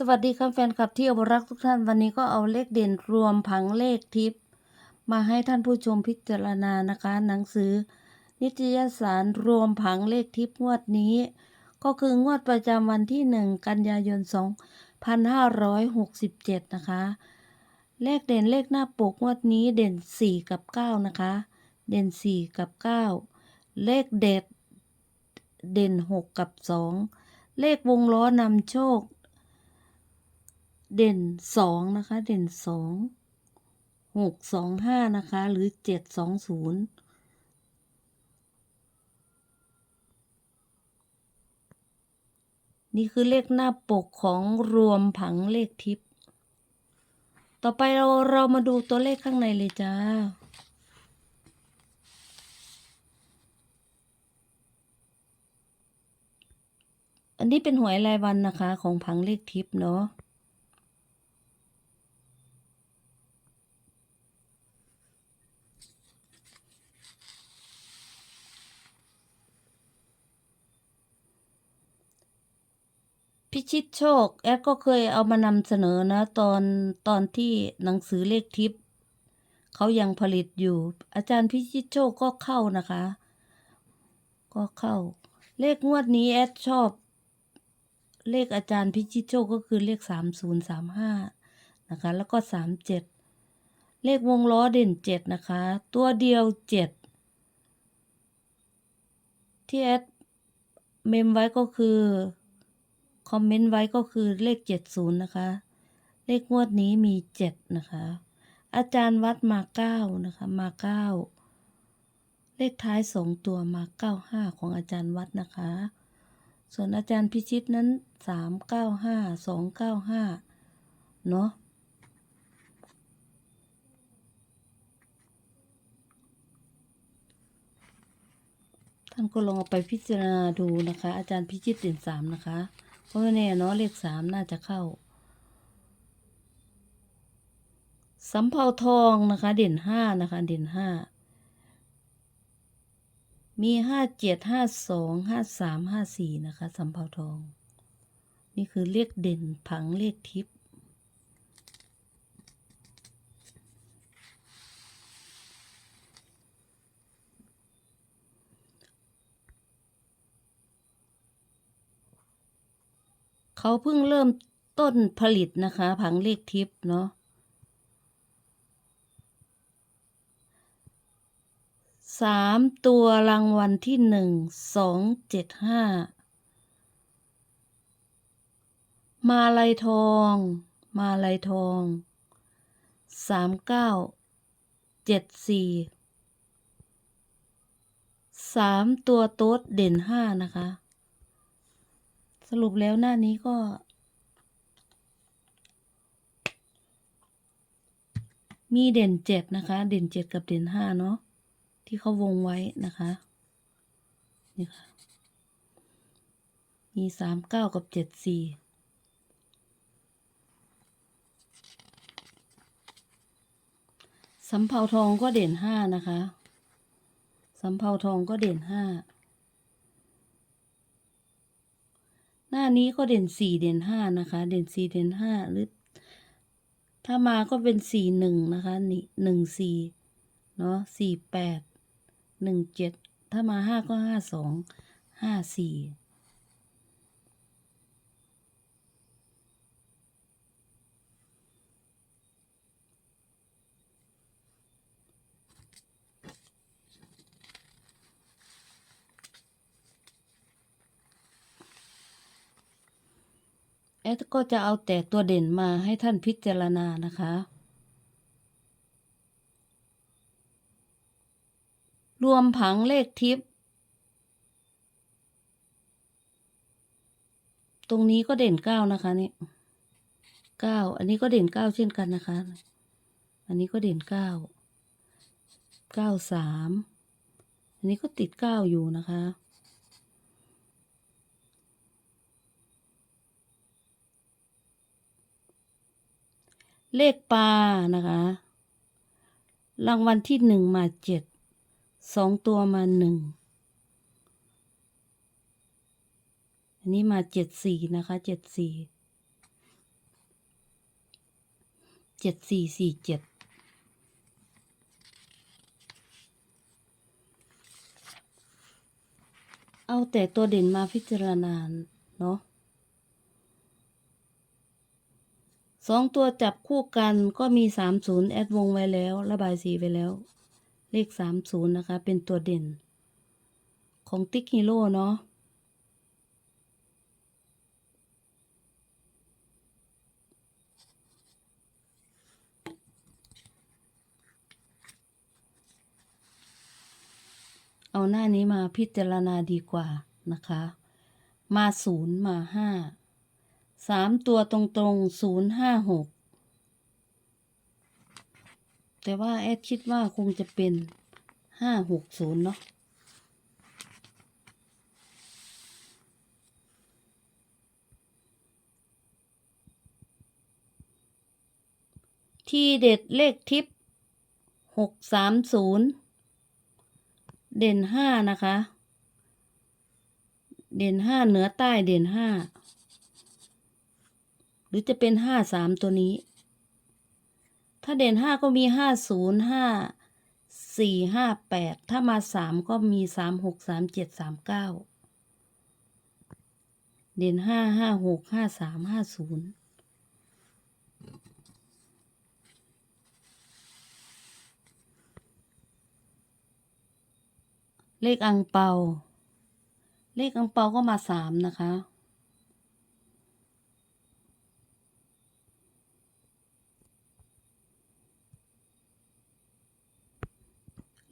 สวัสดีครับแฟนคลับที่รักทุกท่านวันนี้ก็เอาเลขเด่นรวมผังเลขทิป มาให้ท่านผู้ชมพิจารณานะคะ หนังสือ นิตยสารรวมผังเลขทิปงวดนี้ ก็คืองวดประจำวันที่ 1 กันยายน 2567 นะคะ เลขเด่นเลขหน้าปกงวดนี้เด่น 4 กับ 9 นะคะ เด่น 4 กับ 9 เลขเด็ดเด่น 6 กับ 2 เลขวงล้อนำโชค เด่นสองนะคะ เด่นสองหกสองห้านะคะ หรือเจ็ดสองศูนย์นี่คือเลขหน้าปกของรวมผังเลขทิปต่อไปเราเรามาดูตัวเลขข้างในเลยจ้า อันนี้เป็นหวยรายวันนะคะของผังเลขทิปเนาะ พิชิตโชค แอดก็เคยเอามานำเสนอนะ ตอนตอนที่หนังสือเลขทิปเขายังผลิตอยู่ อาจารย์พิชิตโชคก็เข้านะคะ ก็เข้า เลขงวดนี้แอดชอบ เลขอาจารย์พิชิตโชคก็คือเลขสามศูนย์สามห้านะคะ แล้วก็สามเจ็ดเลขวงล้อเด่นเจ็ดนะคะ ตัวเดียวเจ็ดที่แอดเมมไว้ก็คือ คอมเมนต์ไว้ก็คือเลขเจ็ดศูนย์นะคะ เลขงวดนี้มีเจ็ดนะคะ อาจารย์วัดมาเก้านะคะ มาเก้าเลขท้ายสองตัวมาเก้าห้าของอาจารย์วัดนะคะ ส่วนอาจารย์พิชิตนั้นสามเก้าห้าสองเก้าห้าเนาะท่านก็ลองเอาไปพิจารณาดูนะคะ อาจารย์พิชิตเด่นสามนะคะ เพราะว่าแน่เนาะเลขสามน่าจะเข้าสำเภาทองนะคะ เด่นห้านะคะ เด่นห้ามีห้าเจ็ดห้าสองห้าสามห้าสี่นะคะสำเภาทอง นี่คือเลขเด่นผังเลขทิพย์ เขาเพิ่งเริ่มต้นผลิตนะคะ ผังเลขทิพย์เนาะสามตัวรางวัลที่หนึ่งสองเจ็ดห้ามาลายทอง มาลายทองสามเก้าเจ็ดสี่สามตัวโต๊ดเด่นห้านะคะ สรุปแล้วหน้านี้ก็ มีเด่นเจ็ดนะคะ เด่นเจ็ดกับเด่นห้าเนาะที่เขาวงไว้นะคะนี่ค่ะมีสามเก้ากับเจ็ดสี่สำเภาทองก็เด่นห้านะคะ สำเภาทองก็เด่นห้า หน้านี้ก็เด่นสี่เด่นห้านะคะ เด่นสี่เด่นห้าหรือ ถ้ามาก็เป็นสี่หนึ่งนะคะนี่หนึ่งสี่เนาะสี่แปดหนึ่งเจ็ดถ้ามาห้าก็ห้าสองห้าสี่ แอดก็จะเอาแต่ตัวเด่นมาให้ท่านพิจารณานะคะ รวมผังเลขทิป ตรงนี้ก็เด่นเก้านะคะนี่เก้าอันนี้ก็เด่นเก้าเช่นกันนะคะ อันนี้ก็เด่นเก้าเก้าสามอันนี้ก็ติดเก้าอยู่นะคะ เลขปลานะคะ รางวัลที่หนึ่งมาเจ็ดสองตัวมาหนึ่งอันนี้มาเจ็ดสี่นะคะเจ็ดสี่เจ็ดสี่สี่เจ็ดเอาแต่ตัวเด่นมาพิจารณาเนาะ สองตัวจับคู่กันก็มีสามศูนย์แอดวงไว้แล้ว ระบายสีไว้แล้ว เลขสามศูนย์นะคะ เป็นตัวเด่น ของติ๊กฮีโร่เนาะเอาหน้านี้มาพิจารณาดีกว่านะคะ มาศูนย์มาห้า สามตัวตรงๆศูนย์ห้าหกแต่ว่าแอดคิดว่าคงจะเป็นห้าหกศูนย์เนาะที่เด็ดเลขทิปหกสามศูนย์เด่นห้านะคะ เด่นห้าเหนือใต้เด่นห้า รือจะเป็นห้าสามตัวนี้ ถ้าเด่นห้าก็มีห้าศูนย์ห้าสี่ห้าแปดถ้ามาสามก็มีสามหกสามเจ็ดสามเก้าเด่นห้าห้าหกห้าสามห้าศูนย์เลขอังเปา เลขอังเปาก็มาสามนะคะ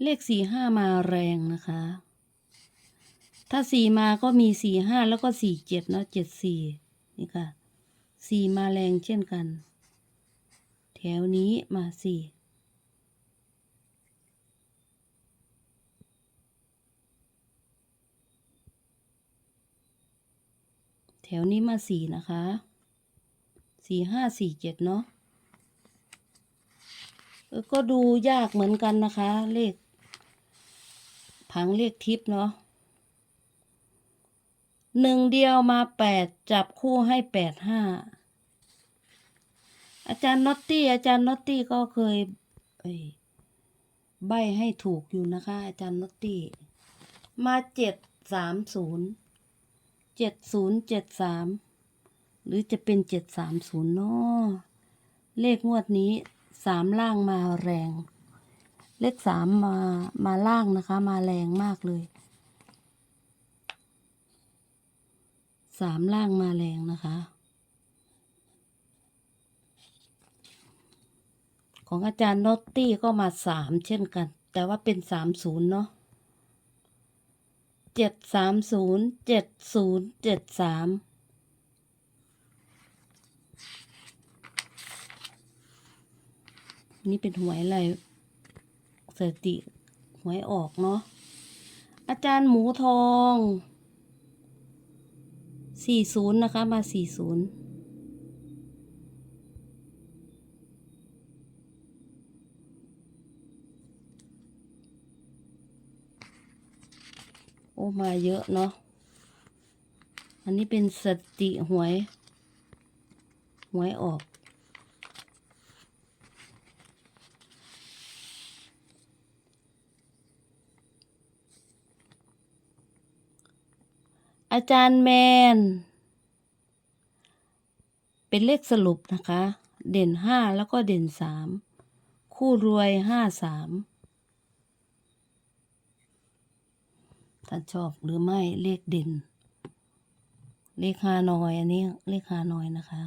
เลขสี่ห้ามาแรงนะคะ ถ้าสี่มาก็มีสี่ห้าแล้วก็สี่เจ็ดเนาะเจ็ดสี่นี่ค่ะสี่มาแรงเช่นกัน แถวนี้มาสี่แถวนี้มาสี่นะคะสี่ห้าสี่เจ็ดเนาะก็ดูยากเหมือนกันนะคะ เลข ผังเลขทิปเนาะหนึ่งเดียวมาแปดจับคู่ให้แปดห้าอาจารย์น็อตตี้ อาจารย์น็อตตี้ก็เคยเอ้ยใบให้ถูกอยู่นะคะ อาจารย์น็อตตี้ มาเจ็ดสามศูนย์เจ็ดศูนย์เจ็ดสามหรือจะเป็นเจ็ดสามศูนย์เนาะเลขงวดนี้สามล่างมาแรง เลขสามมามาล่างนะคะ มาแรงมากเลยสามล่างมาแรงนะคะ ของอาจารย์นอตตี้ก็มาสามเช่นกัน แต่ว่าเป็นสามศูนย์เนาะเจ็ดสามศูนย์เจ็ดศูนย์เจ็ดสามนี่เป็นหวยอะไร สถิติหวยออกเนาะอาจารย์หมูทองสี่ศูนย์นะคะมาสี่ศูนย์โอ้มาเยอะเนาะ อันนี้เป็นสติหวย หวยออก อาจารย์แมน เป็นเลขสรุปนะคะ เด่นห้าแล้วก็เด่นสามคู่รวยห้าสามท่านชอบหรือไม่เลขเด่น เลขฮานอยอันนี้เลขฮานอยนะคะ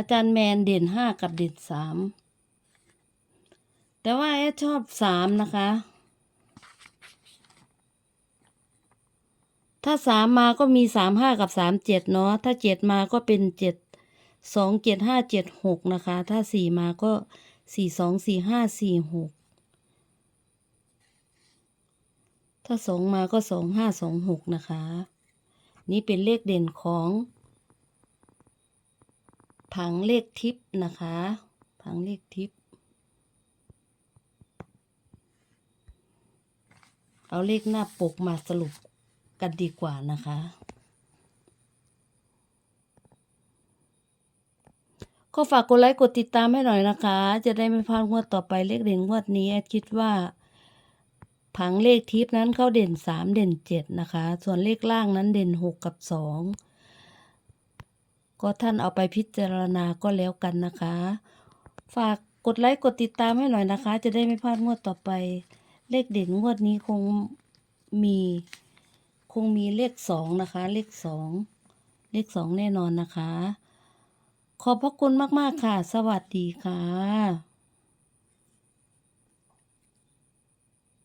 อาจารย์แมนเด่นห้ากับเด่นสามแต่ว่าแอดชอบสามนะคะ ถ้าสามมาก็มีสามห้ากับสามเจ็ดเนาะ ถ้าเจ็ดมาก็เป็นเจ็ดสองเจ็ดห้าเจ็ดหกนะคะ ถ้าสี่มาก็สี่สองสี่ห้าสี่หก ถ้าสองมาก็สองห้าสองหกนะคะ นี่เป็นเลขเด่นของ ผังเลขทิปนะคะ ผังเลขทิป เอาเลขหน้าปกมาสรุปกันดีกว่านะคะ ก็ฝากกดไลค์กดติดตามให้หน่อยนะคะ จะได้ไม่พลาดงวดต่อไปเลขเด่นงวดนี้แอดคิดว่าผังเลขทิปนั้นเข้าเด่นสามเด่นเจ็ดนะคะ ส่วนเลขล่างนั้นเด่นหกกับสอง ก็ท่านเอาไปพิจารณาก็แล้วกันนะคะ ฝากกดไลค์กดติดตามให้หน่อยนะคะ จะได้ไม่พลาดงวดต่อไป เลขเด่นงวดนี้คงมีคงมีเลขสองนะคะ เลขสองเลขสองแน่นอนนะคะ ขอบพระคุณมาก ๆ ค่ะ สวัสดีค่ะ